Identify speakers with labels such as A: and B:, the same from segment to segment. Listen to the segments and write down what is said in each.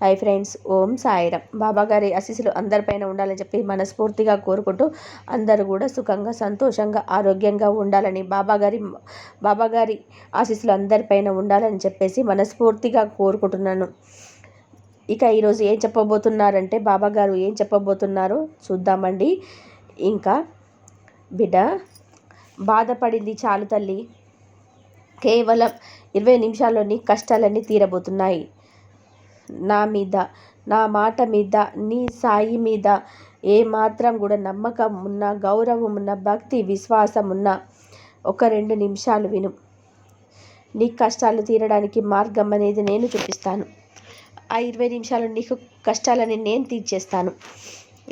A: Hi friends ఓం సాయిరం బాబాగారి ఆశీస్సులు అందరిపైన ఉండాలని చెప్పి మనస్ఫూర్తిగా కోరుకుంటూ అందరూ కూడా సుఖంగా సంతోషంగా ఆరోగ్యంగా ఉండాలని బాబాగారి బాబాగారి ఆశీస్సులు అందరిపైన ఉండాలని చెప్పేసి మనస్ఫూర్తిగా కోరుకుంటున్నాను. ఇక ఈరోజు ఏం చెప్పబోతున్నారంటే బాబాగారు ఏం చెప్పబోతున్నారో చూద్దామండి. ఇంకా బిడ్డ బాధపడింది చాలు తల్లి. కేవలం ఇరవై నిమిషాల్లోని కష్టాలన్నీ తీరబోతున్నాయి. నా మీద నా మాట మీద నీ సాయి మీద ఏ మాత్రం కూడా నమ్మకం ఉన్న గౌరవం ఉన్న భక్తి విశ్వాసం ఉన్న ఒక రెండు నిమిషాలు విను. నీ కష్టాలు తీరడానికి మార్గం అనేది నేను చూపిస్తాను. ఆ ఇరవై నిమిషాలు నీకు కష్టాలని నేను తీర్చేస్తాను.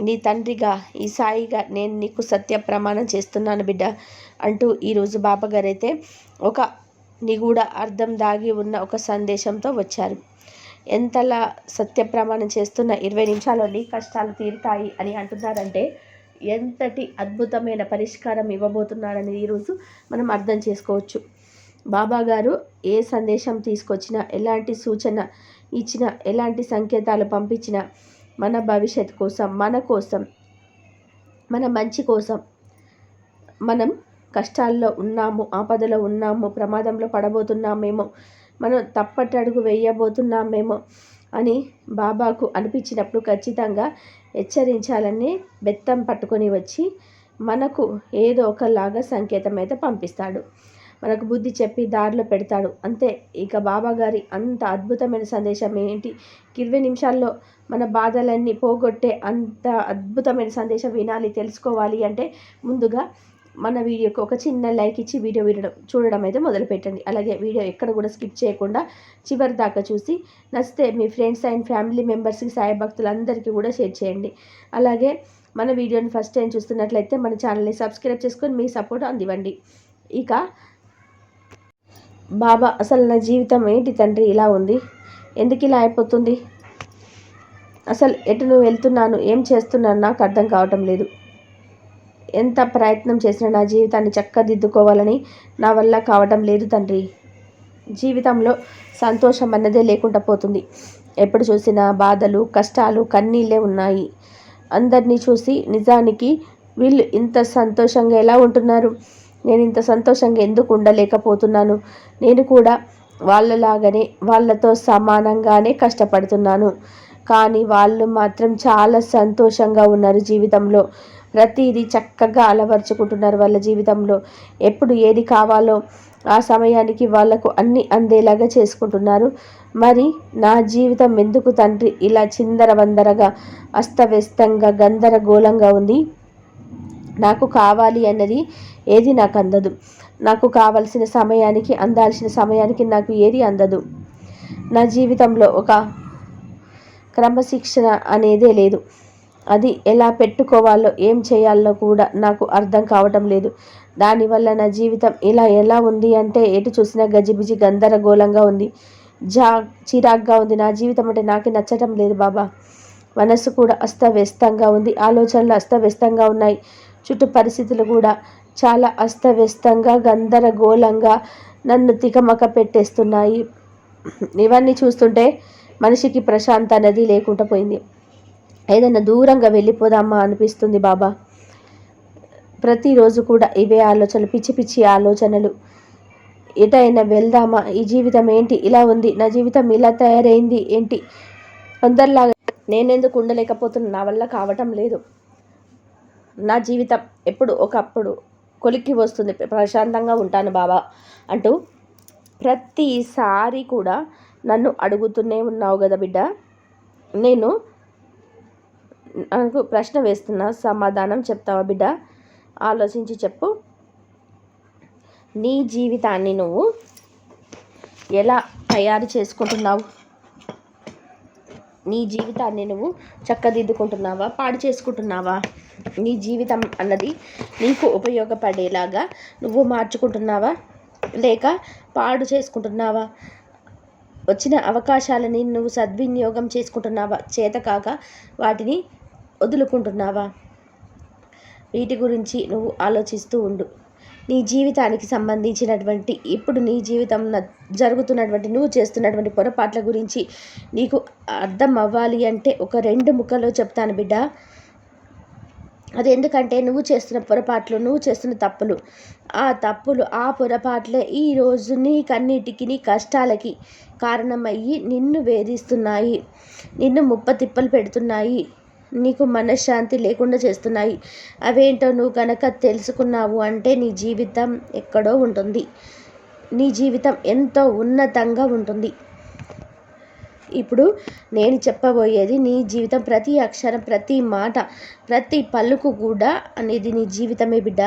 A: నీ తండ్రిగా ఈ సాయిగా నేను నీకు సత్య ప్రమాణం చేస్తున్నాను బిడ్డ అంటూ ఈరోజు బాబాగారైతే ఒక నిగూఢ అర్థం దాగి ఉన్న ఒక సందేశంతో వచ్చారు. ఎంతలా సత్య ప్రమాణం చేస్తున్న ఇరవై నిమిషాల్లో నీ కష్టాలు తీరుతాయి అని అంటున్నారంటే ఎంతటి అద్భుతమైన పరిష్కారం ఇవ్వబోతున్నారని ఈరోజు మనం అర్థం చేసుకోవచ్చు. బాబా గారు ఏ సందేశం తీసుకొచ్చినా ఎలాంటి సూచన ఇచ్చినా ఎలాంటి సంకేతాలు పంపించినా మన భవిష్యత్ కోసం మన కోసం మన మంచి కోసం మనం కష్టాల్లో ఉన్నాము ఆపదలో ఉన్నాము ప్రమాదంలో పడబోతున్నామేమో మనం తప్పటి అడుగు వేయబోతున్నామేమో అని బాబాకు అనిపించినప్పుడు ఖచ్చితంగా హెచ్చరించాలని బెత్తం పట్టుకొని వచ్చి మనకు ఏదో ఒకలాగా సంకేతం అయితే పంపిస్తాడు. మనకు బుద్ధి చెప్పి దారిలో పెడతాడు. అంతే. ఇక బాబా గారి అంత అద్భుతమైన సందేశం ఏంటి? ఇరవై నిమిషాల్లో మన బాధలన్నీ పోగొట్టే అంత అద్భుతమైన సందేశం వినాలి తెలుసుకోవాలి అంటే ముందుగా మన వీడియోకి ఒక చిన్న లైక్ ఇచ్చి వీడియో వినడం చూడడం అయితే మొదలు పెట్టండి అలాగే వీడియో ఎక్కడ కూడా స్కిప్ చేయకుండా చివరి దాకా చూసి నచ్చితే మీ ఫ్రెండ్స్ అండ్ ఫ్యామిలీ మెంబర్స్కి సాయి భక్తులందరికీ కూడా షేర్ చేయండి. అలాగే మన వీడియోని ఫస్ట్ టైం చూస్తున్నట్లయితే మన ఛానల్ని సబ్స్క్రైబ్ చేసుకొని మీ సపోర్ట్ అందివ్వండి. ఇక బాబా అసలు నా జీవితం ఏంటి తండ్రి? ఇలా ఉంది. ఎందుకు ఇలా అయిపోతుంది? అసలు ఎటు నువ్వు వెళ్తున్నాను? ఏం చేస్తున్నాను? నాకు అర్థం కావటం లేదు. ఎంత ప్రయత్నం చేసినా నా జీవితాన్ని చక్కదిద్దుకోవాలని నా వల్ల కావటం లేదు తండ్రి. జీవితంలో సంతోషం అన్నదే లేకుండా పోతుంది. ఎప్పుడు చూసినా బాధలు కష్టాలు కన్నీళ్ళే ఉన్నాయి. అందరినీ చూసి నిజానికి వీళ్ళు ఇంత సంతోషంగా ఎలా ఉంటున్నారు? నేను ఇంత సంతోషంగా ఎందుకు ఉండలేకపోతున్నాను? నేను కూడా వాళ్ళలాగానే వాళ్ళతో సమానంగానే కష్టపడుతున్నాను. కానీ వాళ్ళు మాత్రం చాలా సంతోషంగా ఉన్నారు జీవితంలో. ప్రతిదీ చక్కగా అలవరుచుకుంటున్నారు వాళ్ళ జీవితంలో. ఎప్పుడు ఏది కావాలో ఆ సమయానికి వాళ్ళకు అన్ని అందేలాగా చేసుకుంటున్నారు. మరి నా జీవితం ఎందుకు తండ్రి? ఇలా చిందరవందరగా అస్తవ్యస్తంగా గందరగోళంగా ఉంది. నాకు కావాలి అన్నది ఏది నాకు అందదు. నాకు కావలసిన సమయానికి అందాల్సిన సమయానికి నాకు ఏది అందదు. నా జీవితంలో ఒక క్రమశిక్షణ అనేదే లేదు. అది ఎలా పెట్టుకోవాలో ఏం చేయాలో కూడా నాకు అర్థం కావటం లేదు. దానివల్ల నా జీవితం ఇలా ఎలా ఉంది అంటే ఎటు చూసినా గజిబిజి గందరగోళంగా ఉంది. జా చిరాగ్గా ఉంది. నా జీవితం అంటే నాకే నచ్చటం లేదు బాబా. మనసు కూడా అస్తవ్యస్తంగా ఉంది. ఆలోచనలు అస్తవ్యస్తంగా ఉన్నాయి. చుట్టూ పరిస్థితులు కూడా చాలా అస్తవ్యస్తంగా గందరగోళంగా నన్ను తికమక పెట్టేస్తున్నాయి. ఇవన్నీ చూస్తుంటే మనిషికి ప్రశాంత అనేది లేకుండా పోయింది. ఏదైనా దూరంగా వెళ్ళిపోదామా అనిపిస్తుంది బాబా. ప్రతిరోజు కూడా ఇవే ఆలోచనలు పిచ్చి పిచ్చి ఆలోచనలు. ఎటైనా వెళ్దామా? ఈ జీవితం ఏంటి? ఇలా ఉంది. నా జీవితం ఇలా తయారైంది ఏంటి? అందరిలాగా నేనెందుకు ఉండలేకపోతున్నా? నా వల్ల కావటం లేదు. నా జీవితం ఎప్పుడు ఒకప్పుడు కొలిక్కి వస్తుంది. ప్రశాంతంగా ఉంటాను బాబా అంటూ ప్రతిసారి కూడా నన్ను అడుగుతూనే ఉన్నావు కదా బిడ్డ. నేను నాకు ప్రశ్న వేస్తున్నా సమాధానం చెప్తావా బిడ్డ? ఆలోచించి చెప్పు. నీ జీవితాన్ని నువ్వు ఎలా తయారు చేసుకుంటున్నావు? నీ జీవితాన్ని నువ్వు చక్కదిద్దుకుంటున్నావా? పాడు చేసుకుంటున్నావా? నీ జీవితం అన్నది నీకు ఉపయోగపడేలాగా నువ్వు మార్చుకుంటున్నావా? లేక పాడు చేసుకుంటున్నావా? వచ్చిన అవకాశాలని నువ్వు సద్వినియోగం చేసుకుంటున్నావా? చేతకాక వాటిని వదులుకుంటున్నావా? వీటి గురించి నువ్వు ఆలోచిస్తూ ఉండు. నీ జీవితానికి సంబంధించినటువంటి ఇప్పుడు నీ జీవితం జరుగుతున్నటువంటి నువ్వు చేస్తున్నటువంటి పొరపాట్ల గురించి నీకు అర్థం అవ్వాలి అంటే ఒక రెండు ముక్కలో చెప్తాను బిడ్డ. అది ఎందుకంటే నువ్వు చేస్తున్న పొరపాట్లు నువ్వు చేస్తున్న తప్పులు. ఆ తప్పులు ఆ పొరపాట్లే ఈరోజు నీకన్నిటికి నీ కష్టాలకి కారణమయ్యి నిన్ను వేధిస్తున్నాయి. నిన్ను ముప్ప తిప్పలు పెడుతున్నాయి. నీకు మనశ్శాంతి లేకుండా చేస్తున్నాయి. అవేంటో నువ్వు కనుక తెలుసుకున్నావు అంటే నీ జీవితం ఎక్కడో ఉంటుంది. నీ జీవితం ఎంతో ఉన్నతంగా ఉంటుంది. ఇప్పుడు నేను చెప్పబోయేది నీ జీవితం ప్రతి అక్షరం ప్రతి మాట ప్రతి పలుకు కూడా అనేది నీ జీవితమే బిడ్డ.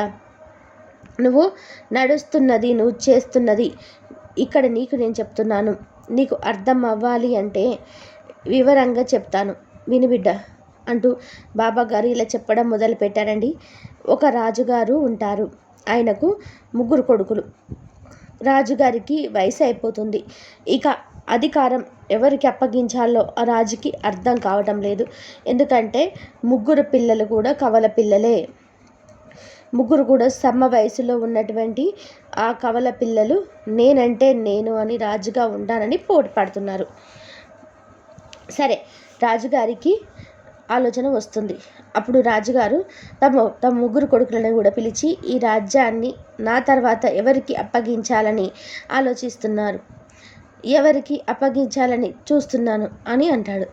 A: నువ్వు నడుస్తున్నది నువ్వు చేస్తున్నది. ఇక్కడ నీకు నేను చెప్తున్నాను. నీకు అర్థం అవ్వాలి అంటే వివరంగా చెప్తాను. విని బిడ్డ. అంటూ బాబా గారు ఇలా చెప్పడం మొదలుపెట్టారండి ఒక రాజుగారు ఉంటారు. ఆయనకు ముగ్గురు కొడుకులు. రాజుగారికి వయసు అయిపోతుంది. ఇక అధికారం ఎవరికి అప్పగించాలో ఆ రాజుకి అర్థం కావటం లేదు. ఎందుకంటే ముగ్గురు పిల్లలు కూడా కవల పిల్లలే. ముగ్గురు కూడా సమ వయసులో ఉన్నటువంటి ఆ కవల పిల్లలు నేనంటే నేను అని రాజుగా ఉంటానని పోటీ పడుతున్నారు. సరే రాజుగారికి ఆలోచన వస్తుంది. అప్పుడు రాజుగారు తమ తమ ముగ్గురు కొడుకులను కూడా పిలిచి ఈ రాజ్యాన్ని నా తర్వాత ఎవరికి అప్పగించాలని ఆలోచిస్తున్నారు? ఎవరికి అప్పగించాలని చూస్తున్నాను అని అంటాడు.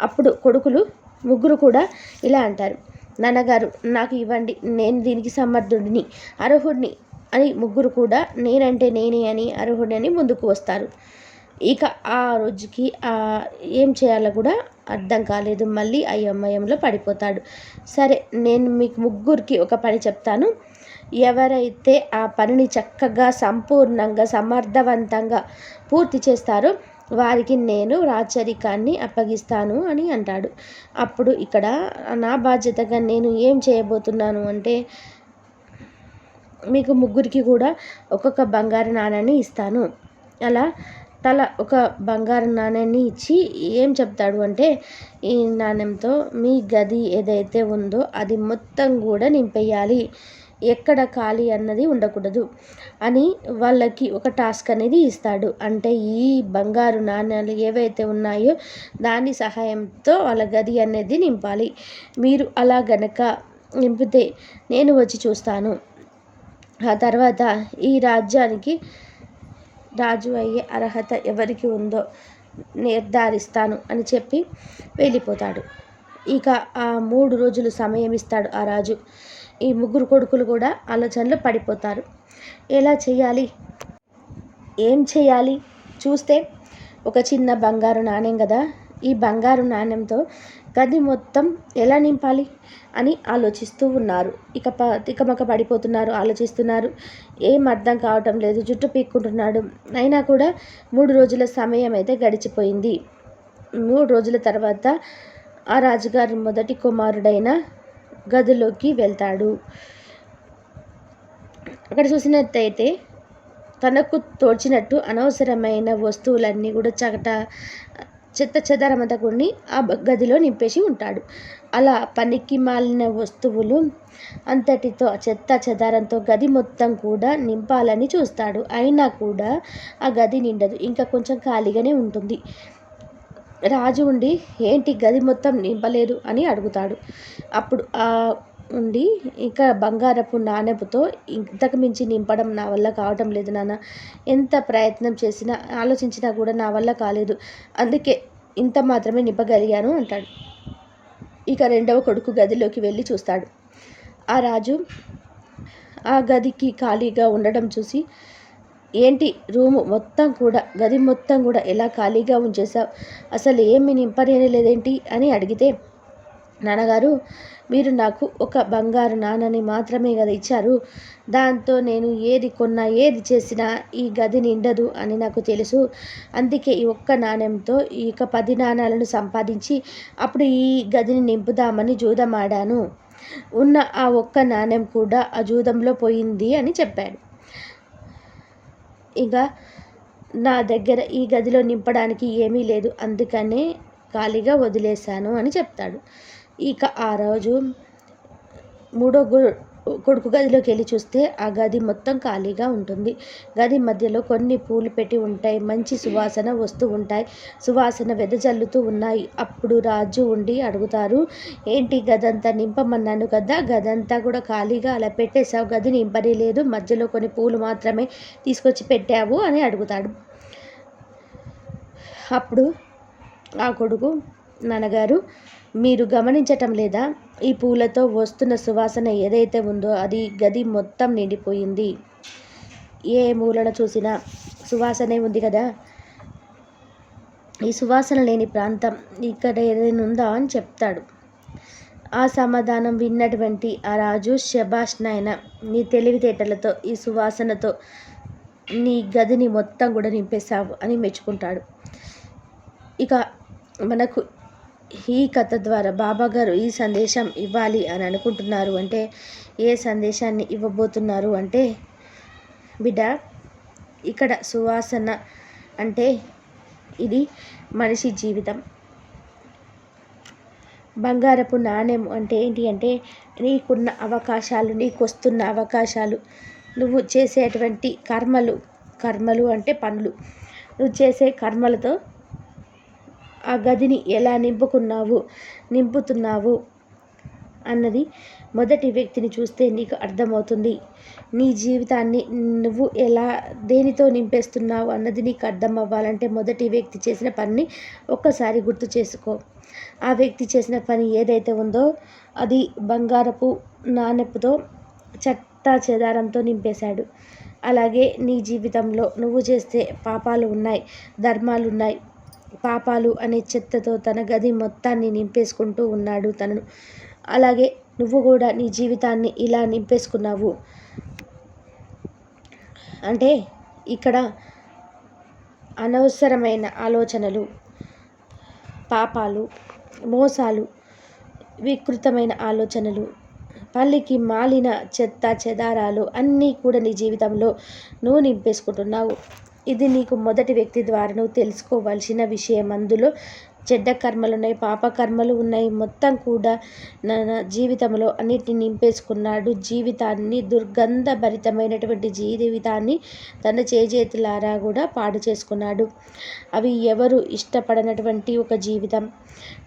A: అప్పుడు కొడుకులు ముగ్గురు కూడా ఇలా అంటారు. నాన్నగారు నాకు ఇవ్వండి నేను దీనికి సమర్థుడిని అర్హుడిని అని ముగ్గురు కూడా నేనంటే నేనే అని అర్హుడిని అని ముందుకు వస్తారు. ఇక ఆ రోజుకి ఏం చేయాలో కూడా అర్థం కాలేదు. మళ్ళీ అయోమయంలో పడిపోతాడు. సరే నేను మీకు ముగ్గురికి ఒక పని చెప్తాను. ఎవరైతే ఆ పనిని చక్కగా సంపూర్ణంగా సమర్థవంతంగా పూర్తి చేస్తారో వారికి నేను రాచరికాన్ని అప్పగిస్తాను అని అంటాడు. అప్పుడు ఇక్కడ నా బాధ్యతగా నేను ఏం చేయబోతున్నాను అంటే మీకు ముగ్గురికి కూడా ఒక్కొక్క బంగారు నాణాన్ని ఇస్తాను. అలా తల ఒక బంగారు నాణ్యాన్ని ఇచ్చి ఏం చెప్తాడు అంటే ఈ నాణ్యంతో మీ గది ఏదైతే ఉందో అది మొత్తం కూడా నింపేయాలి. ఎక్కడ ఖాళీ అన్నది ఉండకూడదు అని వాళ్ళకి ఒక టాస్క్ అనేది ఇస్తాడు. అంటే ఈ బంగారు నాణ్యాలు ఏవైతే ఉన్నాయో దాని సహాయంతో వాళ్ళ గది అనేది నింపాలి. మీరు అలా గనక నింపితే నేను వచ్చి చూస్తాను. ఆ తర్వాత ఈ రాజ్యానికి రాజు అయ్యే అర్హత ఎవరికి ఉందో నిర్ధారిస్తాను అని చెప్పి వెళ్ళిపోతాడు. ఇక ఆ మూడు రోజులు సమయం ఇస్తాడు ఆ రాజు. ఈ ముగ్గురు కొడుకులు కూడా ఆలోచనలో పడిపోతారు. ఎలా చేయాలి? ఏం చేయాలి? చూస్తే ఒక చిన్న బంగారు నాణ్యం కదా? ఈ బంగారు నాణ్యంతో గది మొత్తం ఎలా నింపాలి? అని ఆలోచిస్తూ ఉన్నారు. ఇక ప తికమక పడిపోతున్నారు ఆలోచిస్తున్నారు. ఏం అర్థం కావటం లేదు జుట్టు పీక్కుంటున్నాడు. అయినా కూడా మూడు రోజుల సమయం అయితే గడిచిపోయింది. మూడు రోజుల తర్వాత ఆ రాజుగారి మొదటి కుమారుడైన గదిలోకి వెళ్తాడు. అక్కడ చూసినట్టయితే తనకు తోచినట్టు అనవసరమైన వస్తువులన్నీ కూడా చకట చెత్త చెదారమంతా కొన్ని ఆ గదిలో నింపేసి ఉంటాడు. అలా పనికి మాలిన వస్తువులు అంతటితో చెత్త చెదారంతో గది మొత్తం కూడా నింపాలని చూస్తాడు. అయినా కూడా ఆ గది నిండదు. ఇంకా కొంచెం ఖాళీగానే ఉంటుంది. రాజు ఉండి ఏంటి గది మొత్తం నింపలేదు? అని అడుగుతాడు. అప్పుడు ఆ ఉండి ఇంకా బంగారపు నాణెపుతో ఇంతకు మించి నింపడం నా వల్ల కావటం లేదు నాన్న. ఎంత ప్రయత్నం చేసినా ఆలోచించినా కూడా నా వల్ల కాలేదు. అందుకే ఇంత మాత్రమే నింపగలిగాను అంటాడు. ఇక రెండవ కొడుకు గదిలోకి వెళ్ళి చూస్తాడు. ఆ రాజు ఆ గదికి ఖాళీగా ఉండడం చూసి ఏంటి రూము మొత్తం కూడా గది మొత్తం కూడా ఎలా ఖాళీగా ఉంచేసావు అసలు ఏమి నింపనేది లేదేంటి అని అడిగితే నాన్నగారు మీరు నాకు ఒక బంగారు నాణని మాత్రమే కదా ఇచ్చారు. దాంతో నేను ఏది కొన్నా ఏది చేసినా ఈ గది నిండదు అని నాకు తెలుసు. అందుకే ఈ ఒక్క నాణ్యంతో ఈ యొక్క పది నాణాలను సంపాదించి అప్పుడు ఈ గదిని నింపుదామని జూదమాడాను. ఉన్న ఆ ఒక్క నాణ్యం కూడా ఆ జూదంలో పోయింది అని చెప్పాడు. ఇక నా దగ్గర ఈ గదిలో నింపడానికి ఏమీ లేదు. అందుకనే ఖాళీగా వదిలేశాను అని చెప్తాడు. ఇక ఆ రోజు మూడో కొడుకు గదిలోకి వెళ్ళి చూస్తే ఆ గది మొత్తం ఖాళీగా ఉంటుంది. గది మధ్యలో కొన్ని పూలు పెట్టి ఉంటాయి. మంచి సువాసన వస్తూ ఉంటాయి. సువాసన వెదజల్లుతూ ఉన్నాయి. అప్పుడు రాజు ఉండి అడుగుతారు ఏంటి గదంతా నింపమన్నాను కదా? గదంతా కూడా ఖాళీగా అలా పెట్టేశావు. గది నింపనే లేదు. మధ్యలో కొన్ని పూలు మాత్రమే తీసుకొచ్చి పెట్టావు అని అడుగుతాడు. అప్పుడు ఆ కొడుకు నాన్నగారు మీరు గమనించటం లేదా? ఈ పూలతో వస్తున్న సువాసన ఏదైతే ఉందో అది గది మొత్తం నిండిపోయింది. ఏ మూలన చూసినా సువాసనే ఉంది కదా? ఈ సువాసన లేని ప్రాంతం ఇక్కడ ఏదైనా ఉందా అని చెప్తాడు. ఆ సమాధానం విన్నటువంటి ఆ రాజు శబాష్ నాయన నీ తెలివితేటలతో ఈ సువాసనతో నీ గదిని మొత్తం కూడా నింపేశావు అని మెచ్చుకుంటాడు. ఇక మనకు ఈ కథ ద్వారా బాబా గారు ఈ సందేశం ఇవ్వాలి అని అనుకుంటున్నారు అంటే ఏ సందేశాన్ని ఇవ్వబోతున్నారు అంటే బిడ్డ ఇక్కడ సువాసన అంటే ఇది మనిషి జీవితం. బంగారపు నాణ్యం అంటే ఏంటి అంటే నీకున్న అవకాశాలు నీకు వస్తున్న అవకాశాలు. నువ్వు చేసేటువంటి కర్మలు కర్మలు అంటే పనులు. నువ్వు చేసే కర్మలతో ఆ గదిని ఎలా నింపుకున్నావు నింపుతున్నావు అన్నది మొదటి వ్యక్తిని చూస్తే నీకు అర్థమవుతుంది. నీ జీవితాన్ని నువ్వు ఎలా దేనితో నింపేస్తున్నావు అన్నది నీకు అర్థం అవ్వాలంటే మొదటి వ్యక్తి చేసిన పనిని ఒక్కసారి గుర్తు చేసుకో. ఆ వ్యక్తి చేసిన పని ఏదైతే ఉందో అది బంగారపు నాణెపుతో చట్టా చెదారంతో నింపేశాడు. అలాగే నీ జీవితంలో నువ్వు చేస్తే పాపాలు ఉన్నాయి ధర్మాలు ఉన్నాయి పాపాలు అనే చెత్తతో తన గది మొత్తాన్ని నింపేసుకుంటూ ఉన్నాడు తనను. అలాగే నువ్వు కూడా నీ జీవితాన్ని ఇలా నింపేసుకున్నావు. అంటే ఇక్కడ అనవసరమైన ఆలోచనలు పాపాలు మోసాలు వికృతమైన ఆలోచనలు పల్లికి మాలిన చెత్త చెదారాలు అన్నీ కూడా నీ జీవితంలో నువ్వు నింపేసుకుంటున్నావు. ఇది నీకు మొదటి వ్యక్తి ద్వారా నువ్వు తెలుసుకోవాల్సిన విషయం. అందులో చెడ్డ కర్మలు ఉన్నాయి పాప కర్మలు ఉన్నాయి. మొత్తం కూడా నా జీవితంలో అన్నిటిని నింపేసుకున్నాడు. జీవితాన్ని దుర్గంధభరితమైనటువంటి జీవితాన్ని తన చేజేతులారా కూడా పాడు చేసుకున్నాడు. అవి ఎవరు ఇష్టపడనటువంటి ఒక జీవితం?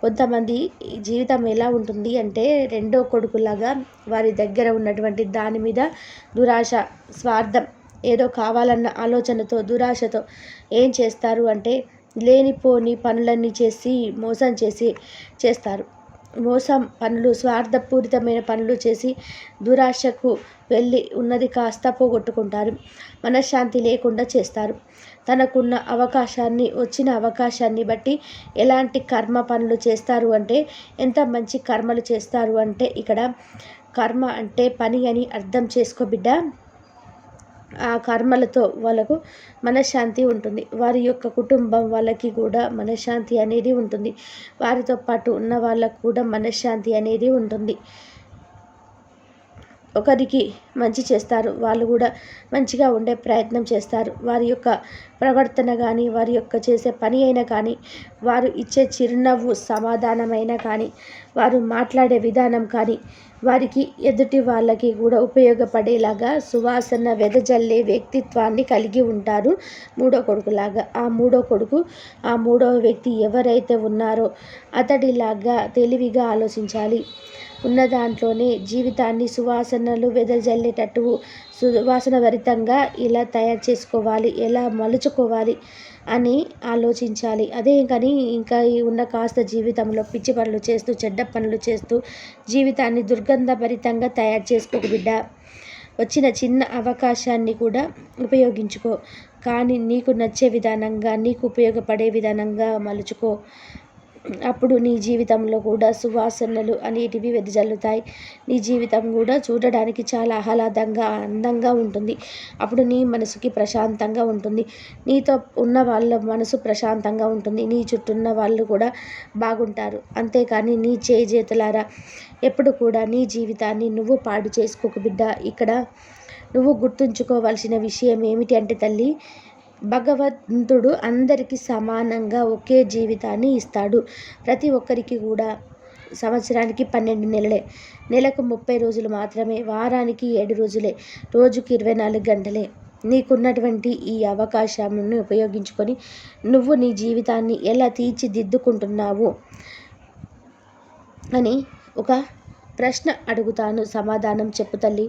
A: కొంతమంది జీవితం ఎలా ఉంటుంది అంటే రెండో కొడుకులాగా వారి దగ్గర ఉన్నటువంటి దాని మీద దురాశ స్వార్థం ఏదో కావాలన్న ఆలోచనతో దురాశతో ఏం చేస్తారు అంటే లేనిపోని పనులన్నీ చేసి మోసం చేసి చేస్తారు. మోసం పనులు స్వార్థపూరితమైన పనులు చేసి దురాశకు వెళ్ళి ఉన్నది కాస్త పోగొట్టుకుంటారు. మనశ్శాంతి లేకుండా చేస్తారు. తనకున్న అవకాశాన్ని వచ్చిన అవకాశాన్ని బట్టి ఎలాంటి కర్మ పనులు చేస్తారు అంటే ఎంత మంచి కర్మలు చేస్తారు అంటే ఇక్కడ కర్మ అంటే పని అని అర్థం చేసుకో బిడ్డ. ఆ కర్మలతో వాళ్ళకు మనశ్శాంతి ఉంటుంది. వారి యొక్క కుటుంబం వాళ్ళకి కూడా మనశ్శాంతి అనేది ఉంటుంది. వారితో పాటు ఉన్న వాళ్ళకు కూడా మనశ్శాంతి అనేది ఉంటుంది. ఒకరికి మంచి చేస్తారు. వాళ్ళు కూడా మంచిగా ఉండే ప్రయత్నం చేస్తారు. వారి యొక్క ప్రవర్తన కానీ వారి యొక్క చేసే పని అయినా కానీ వారు ఇచ్చే చిరునవ్వు సమాధానమైనా కానీ వారు మాట్లాడే విధానం కానీ వారికి ఎదుటి వాళ్ళకి కూడా ఉపయోగపడేలాగా సువాసన వెదజల్లే వ్యక్తిత్వాన్ని కలిగి ఉంటారు మూడో కొడుకులాగా. ఆ మూడో కొడుకు ఆ మూడవ వ్యక్తి ఎవరైతే ఉన్నారో అతడిలాగా తెలివిగా ఆలోచించాలి. ఉన్న దాంట్లోనే జీవితాన్ని సువాసనలు వెదజల్లేటట్టు సువాసన భరితంగా ఇలా తయారు చేసుకోవాలి ఎలా మలుచుకోవాలి అని ఆలోచించాలి. అదే కానీ ఇంకా ఉన్న కాస్త జీవితంలో పిచ్చి పనులు చేస్తూ చెడ్డ పనులు చేస్తూ జీవితాన్ని దుర్గంధభరితంగా తయారు చేసుకోకు బిడ్డ. వచ్చిన చిన్న అవకాశాన్ని కూడా ఉపయోగించుకో. కానీ నీకు నచ్చే విధానంగా నీకు ఉపయోగపడే విధానంగా మలుచుకో. అప్పుడు నీ జీవితంలో కూడా సువాసనలు అనేటివి వెదజల్లుతాయి. నీ జీవితం కూడా చూడడానికి చాలా ఆహ్లాదంగా అందంగా ఉంటుంది. అప్పుడు నీ మనసుకి ప్రశాంతంగా ఉంటుంది. నీతో ఉన్న వాళ్ళ మనసు ప్రశాంతంగా ఉంటుంది. నీ చుట్టూన్న వాళ్ళు కూడా బాగుంటారు. అంతేకాని నీ చేతులారా ఎప్పుడు కూడా నీ జీవితాన్ని నువ్వు పాడు చేసుకోకు బిడ్డ. ఇక్కడ నువ్వు గుర్తుంచుకోవాల్సిన విషయం ఏమిటి అంటే తల్లి భగవంతుడు అందరికీ సమానంగా ఒకే జీవితాన్ని ఇస్తాడు. ప్రతి ఒక్కరికి కూడా సంవత్సరానికి పన్నెండు నెలలే. నెలకు ముప్పై రోజులు మాత్రమే వారానికి ఏడు రోజులే రోజుకి ఇరవై నాలుగు గంటలే. నీకున్నటువంటి ఈ అవకాశాలను ఉపయోగించుకొని నువ్వు నీ జీవితాన్ని ఎలా తీర్చిదిద్దుకుంటున్నావు అని ఒక ప్రశ్న అడుగుతాను. సమాధానం చెప్పు తల్లి.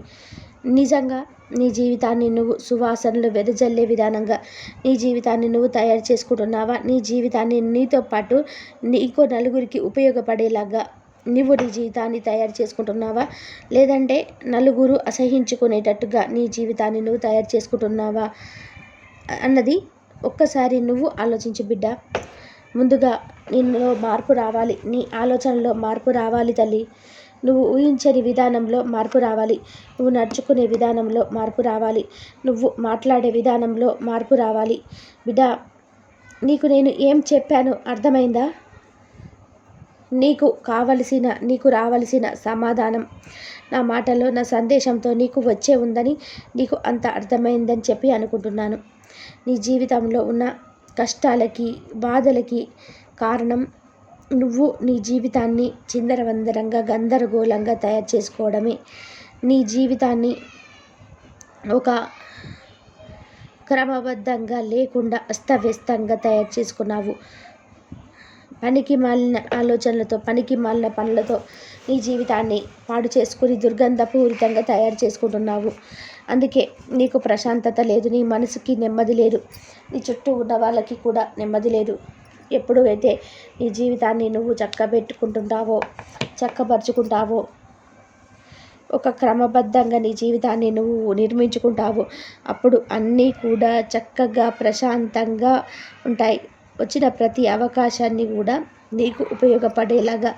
A: నిజంగా నీ జీవితాన్ని నువ్వు సువాసనలు వెదజల్లే విధానంగా నీ జీవితాన్ని నువ్వు తయారు చేసుకుంటున్నావా? నీ జీవితాన్ని నీతో పాటు నీకు నలుగురికి ఉపయోగపడేలాగా నువ్వు నీ జీవితాన్ని తయారు చేసుకుంటున్నావా? లేదంటే నలుగురు అసహించుకునేటట్టుగా నీ జీవితాన్ని నువ్వు తయారు చేసుకుంటున్నావా? అన్నది ఒక్కసారి నువ్వు ఆలోచించు బిడ్డ. ముందుగా నిన్నులో మార్పు రావాలి. నీ ఆలోచనలో మార్పు రావాలి తల్లి. నువ్వు ఊహించని విధానంలో మార్పు రావాలి. నువ్వు నడుచుకునే విధానంలో మార్పు రావాలి. నువ్వు మాట్లాడే విధానంలో మార్పు రావాలి. బిడ్డ నీకు నేను ఏం చెప్పాను అర్థమైందా? నీకు కావలసిన నీకు రావలసిన సమాధానం. నా మాటలో నా సందేశంతో నీకు వచ్చే ఉందని నీకు అంత అర్థమైందని చెప్పి అనుకుంటున్నాను. నీ జీవితంలో ఉన్న కష్టాలకి బాధలకి కారణం నువ్వు నీ జీవితాన్ని చిందరవందరంగా గందరగోళంగా తయారు చేసుకోవడమే. నీ జీవితాన్ని ఒక క్రమబద్ధంగా లేకుండా అస్తవ్యస్తంగా తయారు చేసుకున్నావు. పనికి మాలిన ఆలోచనలతో పనికి మాలిన పనులతో నీ జీవితాన్ని పాడు చేసుకుని దుర్గంధపూరితంగా తయారు చేసుకుంటున్నావు. అందుకే నీకు ప్రశాంతత లేదు నీ మనసుకి నెమ్మది లేదు నీ చుట్టూ ఉన్న వాళ్ళకి కూడా నెమ్మది లేదు. ఎప్పుడు అయితే నీ జీవితాన్ని నువ్వు చక్కబెట్టుకుంటుంటావో చక్కపరుచుకుంటావో ఒక క్రమబద్ధంగా నీ జీవితాన్ని నువ్వు నిర్మించుకుంటావు అప్పుడు అన్నీ కూడా చక్కగా ప్రశాంతంగా ఉంటాయి. వచ్చిన ప్రతి అవకాశాన్ని కూడా నీకు ఉపయోగపడేలాగా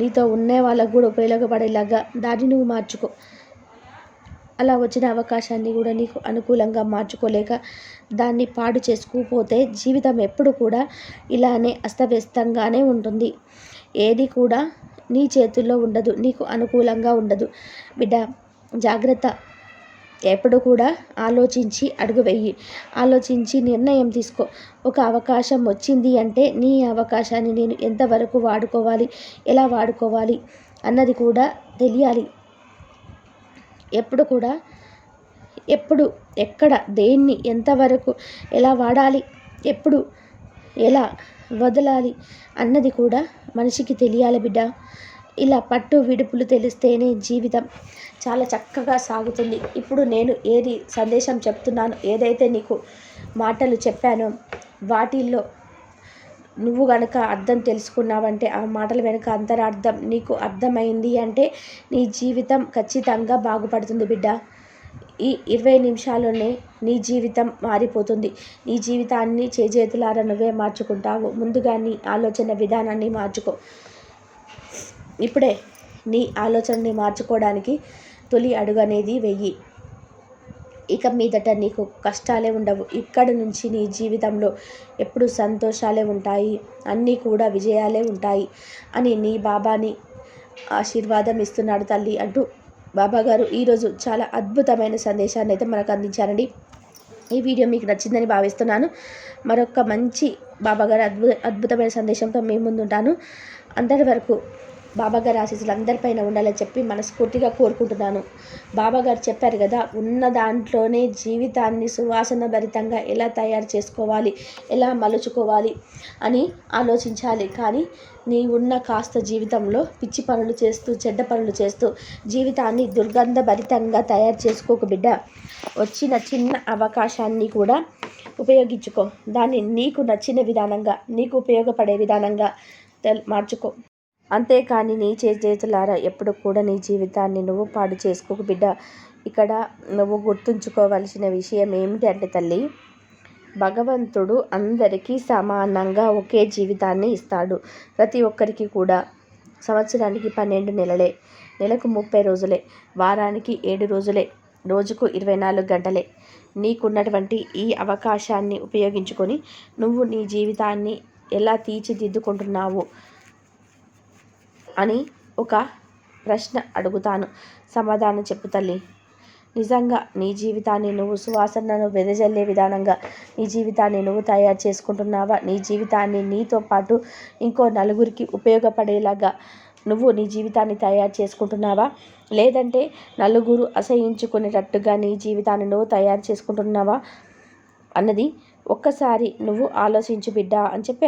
A: నీతో ఉండే వాళ్ళకు కూడా ఉపయోగపడేలాగా దాన్ని నువ్వు మార్చుకో. అలా వచ్చిన అవకాశాన్ని కూడా నీకు అనుకూలంగా మార్చుకోలేక దాన్ని పాడు చేసుకుపోతే జీవితం ఎప్పుడు కూడా ఇలానే అస్తవ్యస్తంగానే ఉంటుంది. ఏది కూడా నీ చేతుల్లో ఉండదు నీకు అనుకూలంగా ఉండదు. బిడ్డ జాగ్రత్త. ఎప్పుడు కూడా ఆలోచించి అడుగు వెయ్యి ఆలోచించి నిర్ణయం తీసుకో. ఒక అవకాశం వచ్చింది అంటే నీ అవకాశాన్ని నేను ఎంతవరకు వాడుకోవాలి ఎలా వాడుకోవాలి అన్నది కూడా తెలియాలి. ఎప్పుడు కూడా ఎప్పుడు ఎక్కడ దేన్ని ఎంతవరకు ఎలా వాడాలి ఎప్పుడు ఎలా వదలాలి అన్నది కూడా మనిషికి తెలియాలి బిడ్డ. ఇలా పట్టు విడుపులు తెలిస్తేనే జీవితం చాలా చక్కగా సాగుతుంది. ఇప్పుడు నేను ఏది సందేశం చెప్తున్నాను ఏదైతే నీకు మాటలు చెప్పానో వాటిల్లో నువ్వు కనుక అర్థం తెలుసుకున్నావంటే ఆ మాటల వెనుక అంతరార్థం నీకు అర్థమైంది అంటే నీ జీవితం ఖచ్చితంగా బాగుపడుతుంది బిడ్డ. ఈ ఇరవై నిమిషాల్లోనే నీ జీవితం మారిపోతుంది. నీ జీవితాన్ని చేజేతులారా నువ్వే మార్చుకుంటావు. ముందుగా నీ ఆలోచన విధానాన్ని మార్చుకో. ఇప్పుడే నీ ఆలోచనని మార్చుకోవడానికి తొలి అడుగు అనేది వెయ్యి. ఇక మీదట నీకు కష్టాలే ఉండవు. ఇక్కడ నుంచి నీ జీవితంలో ఎప్పుడు సంతోషాలే ఉంటాయి. అన్నీ కూడా విజయాలే ఉంటాయి అని నీ బాబాని ఆశీర్వాదం ఇస్తున్నాడు తల్లి అంటూ బాబాగారు ఈరోజు చాలా అద్భుతమైన సందేశాన్ని అయితే మనకు అందించారండి. ఈ వీడియో మీకు నచ్చిందని భావిస్తున్నాను. మరొక మంచి బాబాగారు అద్భుత అద్భుతమైన సందేశంతో మీ ముందుంటాను. అందరి వరకు బాబాగారి ఆశీస్సులు అందరిపైన ఉండాలని చెప్పి మనస్ఫూర్తిగా కోరుకుంటున్నాను. బాబాగారు చెప్పారు కదా ఉన్న దాంట్లోనే జీవితాన్ని సువాసన భరితంగా ఎలా తయారు చేసుకోవాలి ఎలా మలుచుకోవాలి అని ఆలోచించాలి. కానీ నీ ఉన్న కాస్త జీవితంలో పిచ్చి పనులు చేస్తూ చెడ్డ పనులు చేస్తూ జీవితాన్ని దుర్గంధ భరితంగా తయారు చేసుకోక బిడ్డ. వచ్చిన చిన్న అవకాశాన్ని కూడా ఉపయోగించుకో. దాన్ని నీకు నచ్చిన విధానంగా నీకు ఉపయోగపడే విధానంగా మార్చుకో. అంతేకాని నీ చేతులారా ఎప్పుడు కూడా నీ జీవితాన్ని నువ్వు పాడు చేసుకోకు బిడ్డ. ఇక్కడ నువ్వు గుర్తుంచుకోవలసిన విషయం ఏమిటంటే తల్లి భగవంతుడు అందరికీ సమానంగా ఒకే జీవితాన్ని ఇస్తాడు ప్రతి ఒక్కరికి కూడా. సంవత్సరానికి పన్నెండు నెలలే నెలకు ముప్పై రోజులే వారానికి ఏడు రోజులే రోజుకు ఇరవై నాలుగు గంటలే. నీకున్నటువంటి ఈ అవకాశాన్ని ఉపయోగించుకొని నువ్వు నీ జీవితాన్ని ఎలా తీర్చిదిద్దుకుంటున్నావు? అని ఒక ప్రశ్న అడుగుతాను. సమాధానం చెప్పు తల్లి. నిజంగా నీ జీవితాన్ని నువ్వు సువాసనను వెదజల్లే విధానంగా నీ జీవితాన్ని నువ్వు తయారు చేసుకుంటున్నావా? నీ జీవితాన్ని నీతో పాటు ఇంకో నలుగురికి ఉపయోగపడేలాగా నువ్వు నీ జీవితాన్ని తయారు చేసుకుంటున్నావా? లేదంటే నలుగురు అసహించుకునేటట్టుగా నీ జీవితాన్ని నువ్వు తయారు చేసుకుంటున్నావా? అన్నది ఒక్కసారి నువ్వు ఆలోచించు బిడ్డా అని చెప్పి